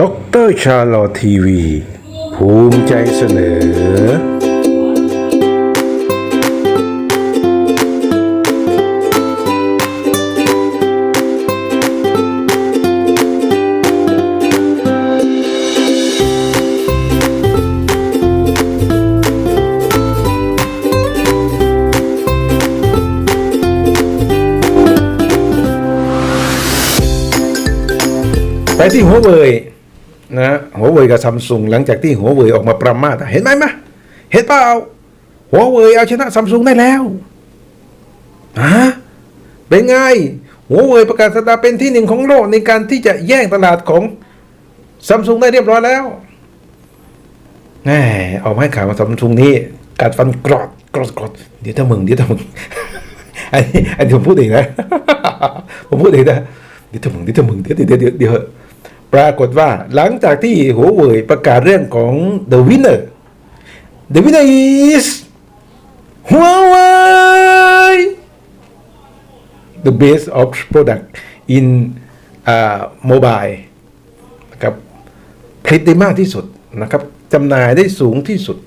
ด็อกเตอร์ชาลอทีวี ภูมิใจเสนอ ไปที่หัวเว่ย นะหัวเว่ยกับซัมซุงหลังจากที่หัวเว่ยออกมาประมาทเห็นไหมมะเห็นเปล่าหัวเว่ยเอาชนะซัมซุงได้แล้วฮะเป็นไงหัวเว่ยประกาศสตาเป็นที่หนึ่งของโลกในการที่จะแย่งตลาดของซัมซุงได้เรียบร้อยแล้วแหมออกมาให้ข่าวว่าซัมซุงนี่กัดฟันกรอดกรอดกรอดเดี๋ยวถ้ามึงเดี๋ยวถ้ามึงอันนี้อันนี้ผมพูดเองนะผมพูดเองนะเดี๋ยวถ้ามึงเดี๋ยวถ้ามึงเดี๋ยวเดี๋ยวเดี๋ยวเดี๋ยว ปรากฏว่าหลังจากที่หัวเว่ยประกาศเรื่องของ the winner the winner is Huawei the best of product in uh, mobile นะครับผลิตได้มากที่สุดนะครับจำหน่ายได้สูงที่สุด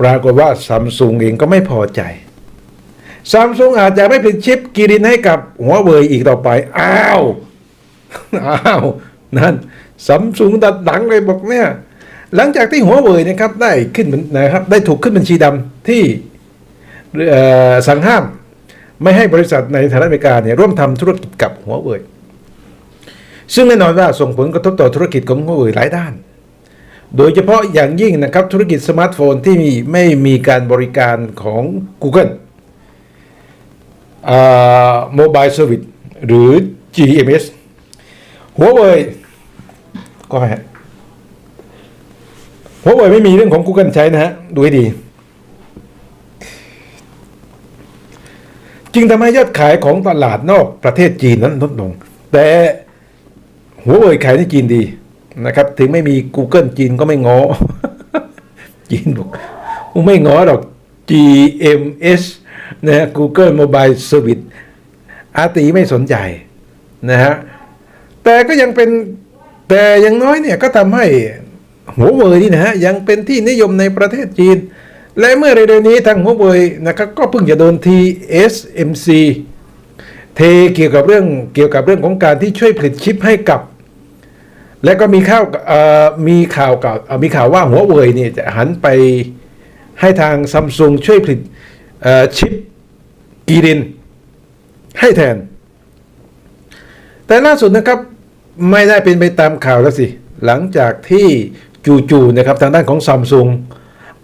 ปรากฏว่าซัมซุงเองก็ไม่พอใจซัมซุงอาจจะไม่ผลิตชิปกีรินให้กับหัวเว่ยอีกต่อไป อ้าว อ้าว นั่นซัมซุงดัดหลังเลยบอกเนี่ย หลังจากที่หัวเว่ยนะครับได้ขึ้นเป็นนะครับได้ถูกขึ้นบัญชีดำที่สั่งห้าม ไม่ให้บริษัทในสหรัฐอเมริกาเนี่ยร่วมทำธุรกิจกับหัวเว่ยซึ่งแน่นอนว่าส่งผลกระทบต่อธุรกิจของหัวเว่ยหลายด้าน โดยเฉพาะอย่างยิ่งนะครับธุรกิจสมาร์ทโฟนที่มีไม่มีการบริการของ Google โมบายเซอร์วิสหรือ GMS หัวเว่ย ก็ฮะหัวเว่ยไม่มีเรื่องของ Google ใช้นะฮะ ดูให้ดี จึงทำให้ยอดขายของตลาดนอกประเทศจีนนั้นลดลง แต่หัวเว่ยขายในจีนดีนะครับ ถึงไม่มี Google จีนก็ไม่งอ จีนบอกไม่งอหรอก GMS นะฮะ Google Mobile Service อาตีไม่สนใจนะฮะ แต่ก็ยังเป็น แต่อยังน้อยเนี่ยก็ทำให้หัวเว่ยนี่นะฮะยังเป็นที่นิยมในประเทศจีน และเมื่อเร็วๆนี้ทางหัวเว่ยนะครับก็เพิ่งจะโดน TSMC เทเกี่ยวกับเรื่องเกี่ยวกับเรื่องของการที่ช่วยผลิตชิปให้กับ และก็มีข่าวมีข่าวกับเอ่อมีข่าวว่าหัวเว่ยเนี่ยจะหันไปให้ทางซัมซุงช่วยผลิตชิปกีรินให้แทน แต่ล่าสุดนะครับ ไม่ได้เป็นไปตามข่าวแล้วสิ หลังจากที่จู่ๆนะครับทางด้านของซัมซุง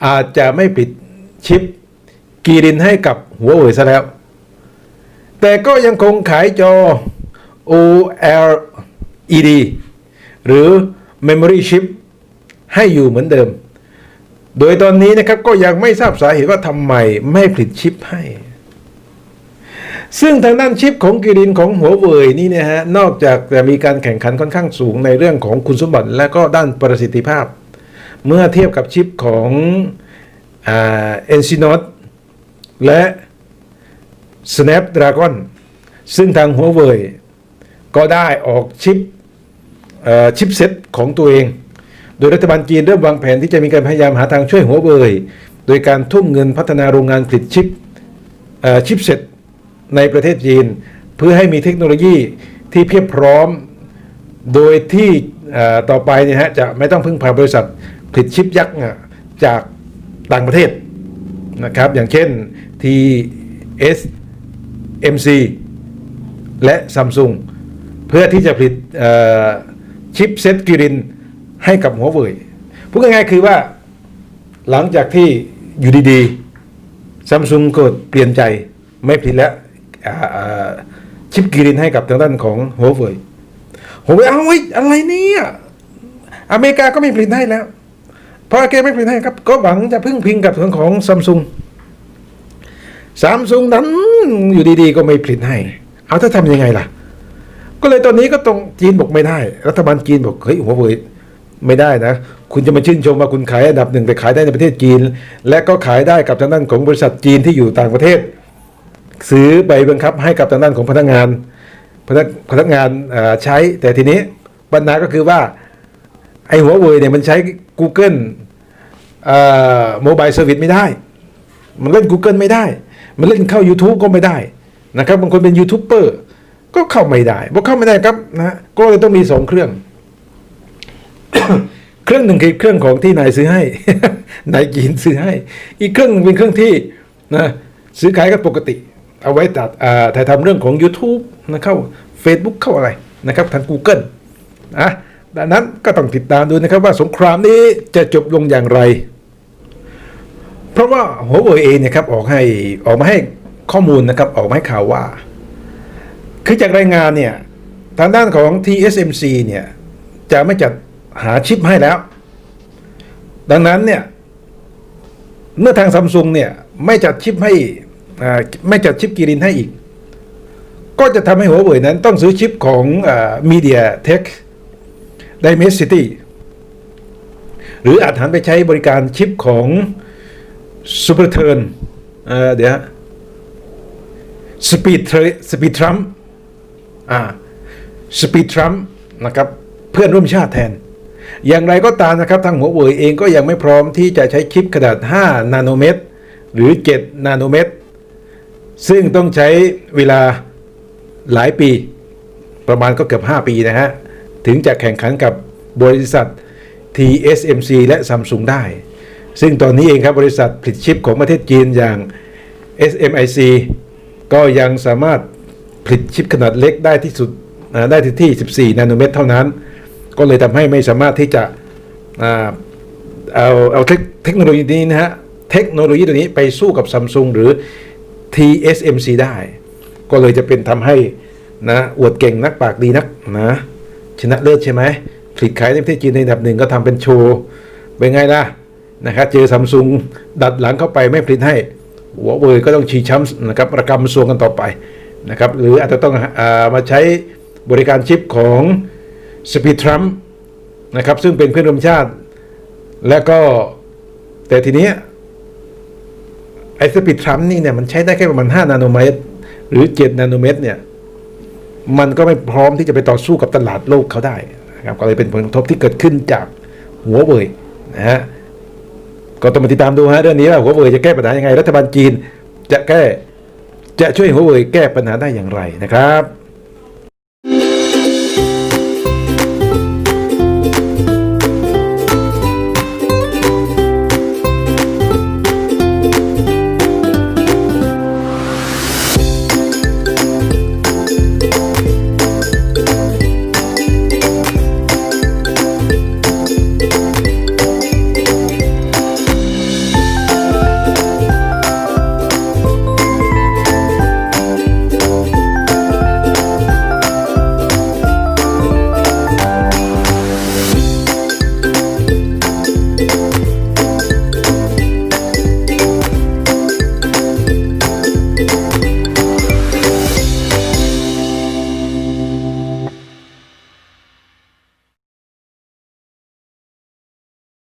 อาจจะไม่ปิดชิปกีรินให้กับหัวเว่ยซะแล้ว แต่ก็ยังคงขายจอ OLED หรือ Memory Chip ให้อยู่เหมือนเดิม โดยตอนนี้นะครับก็ยังไม่ทราบสาเหตุว่าทำไมไม่ผลิตชิปให้ ซึ่งทางด้านชิปของกิรินของหัวเว่ยนี่นะฮะนอกจากจะมีการแข่งขันค่อนข้างสูงในเรื่องของคุณสมบัติและก็ด้านประสิทธิภาพ เมื่อเทียบกับชิปของเอ่า Exynos และ Snapdragon ซึ่งทางหัวเว่ยก็ได้ออกชิปชิปเซ็ตของตัวเอง โดยรัฐบาลจีนเริ่มวางแผนที่จะมีการพยายามหาทางช่วยหัวเว่ยโดยการทุ่มเงินพัฒนาโรงงานผลิตชิปชิปเซ็ต ในประเทศจีน เพื่อให้มีเทคโนโลยีที่เพียบพร้อม โดยที่ต่อไปเนี่ยฮะจะไม่ต้องพึ่งพาบริษัทผลิตชิปยักษ์จากต่างประเทศนะครับ อย่างเช่น TSMC และ Samsung เพื่อที่จะผลิตชิปเซตกิรินให้กับหัวเว่ยพูดง่ายๆคือว่าหลังจากที่อยู่ดีๆซัมซุงเก็เปลี่ยนใจไม่ผลิตแล้ว ชิปกีรินให้กับทางด้านของหัวเว่ยหัวเว่ยเอาไว้อะไรเนี่ยอเมริกาก็ไม่ผลิตให้แล้ว เพราะแกไม่ผลิตให้ครับ ก็หวังจะพึ่งพิงกับทางของซัมซุงซัมซุงนั้นอยู่ดีๆ ก็ไม่ผลิตให้ เอาถ้าทำยังไงล่ะ ก็เลยตอนนี้ก็ตรงจีนบอกไม่ได้ รัฐบาลจีนบอกเฮ้ยหัวเว่ยไม่ได้นะ คุณจะมาชื่นชมว่าคุณขายอันดับหนึ่งแต่ขายได้ในประเทศจีน และก็ขายได้กับทางด้านของบริษัทจีนที่อยู่ต่างประเทศ ซื้อใบบังคับให้กับทางด้านของพนักงาน พนักพนักงานใช้ แต่ทีนี้ปัญหาก็คือว่าไอ้หัวเว่ยเนี่ยมันใช้ Google โมบายเซอร์วิสไม่ได้ มันเล่น Google ไม่ได้ มันเล่นเข้า YouTube ก็ไม่ได้นะครับบางคนเป็นยูทูบเบอร์ก็เข้าไม่ได้พอเข้าไม่ได้ครับนะก็เลยต้องมีสองเครื่อง เครื่องหนึ่งคือเครื่องของที่นายซื้อให้นายจีนซื้อให้ อีกเครื่องนึงเป็นเครื่องที่นะซื้อขายกันปกติ เอาไว้ตัดถ่ายทำเรื่องของ YouTube นะเข้า Facebook เข้าอะไรนะครับทาง Google อะดังนั้นก็ต้องติดตามดูนะครับว่าสงครามนี้จะจบลงอย่างไร เพราะว่าหัวเว่ยเองเนี่ยครับออกให้ออกมาให้ข้อมูลนะครับออกมาให้ข่าวว่า คือจากรายงานเนี่ยทางด้านของ TSMC เนี่ยจะไม่จัดหาชิปให้แล้ว ดังนั้นเนี่ยเมื่อทางซัมซุงเนี่ยไม่จัดชิปให้ ไม่จัดชิปกีรินให้อีก ก็จะทำให้หัวเว่ยนั้นต้องซื้อชิปของมีเดียเทค Dimensity หรืออาจหันไปใช้บริการชิปของ Super Turn เอ่อเดี๋ยว Speed Speed Trump อ่า Speed Trump นะครับเพื่อนร่วมชาติแทน อย่างไรก็ตามนะครับ ทางหัวเว่ยเองก็ยังไม่พร้อมที่จะใช้ชิปขนาด 5 นาโนเมตร หรือ 7 นาโนเมตร ซึ่งต้องใช้เวลาหลายปี ประมาณก็เกือบ 5 ปีนะฮะ ถึงจะแข่งขันกับบริษัท TSMC และ Samsung ได้ ซึ่งตอนนี้เองครับบริษัทผลิตชิปของประเทศจีนอย่าง SMIC ก็ยังสามารถผลิตชิปขนาดเล็กได้ที่สุดได้ที่ที่14 นาโนเมตรเท่านั้น ก็เลยทำให้ไม่สามารถที่จะเอาเอาเทคโนโลยีนี้นะฮะ เทคโนโลยีตัวนี้ไปสู้กับ Samsung หรือ TSMC ได้ ก็เลยจะเป็นทำให้นะอวดเก่งนักปากดีนักนะชนะเลิศใช่ไหมผลิตขายในประเทศจีนในอันดับหนึ่งก็ทำเป็นโชว์ เป็นไงล่ะนะครับเจอซัมซุงดัดหลังเข้าไปไม่ผลิตให้หัวเว่ยก็ต้องชีช้ำนะครับประกำซวงกันต่อไปนะครับหรืออาจจะต้องอามาใช้บริการชิปของสปีดทรัมนะครับซึ่งเป็นเพื่อนร่วมชาติ และก็แต่ทีนี้ ไอ้สปีดทรัมนี่เนี่ยมันใช้ได้แค่ประมาณ5นาโนเมตร หรือ7นาโนเมตรเนี่ยมันก็ไม่พร้อมที่จะไปต่อสู้กับตลาดโลกเขาได้นะครับก็เลยเป็นผลกระทบที่เกิดขึ้นจากหัวเว่ยนะฮะก็ต้องมาติดตามดูฮะเรื่องนี้ว่าหัวเว่ยจะแก้ปัญหายังไง รัฐบาลจีนจะแก้จะช่วยหัวเว่ยแก้ปัญหาได้อย่างไรนะครับ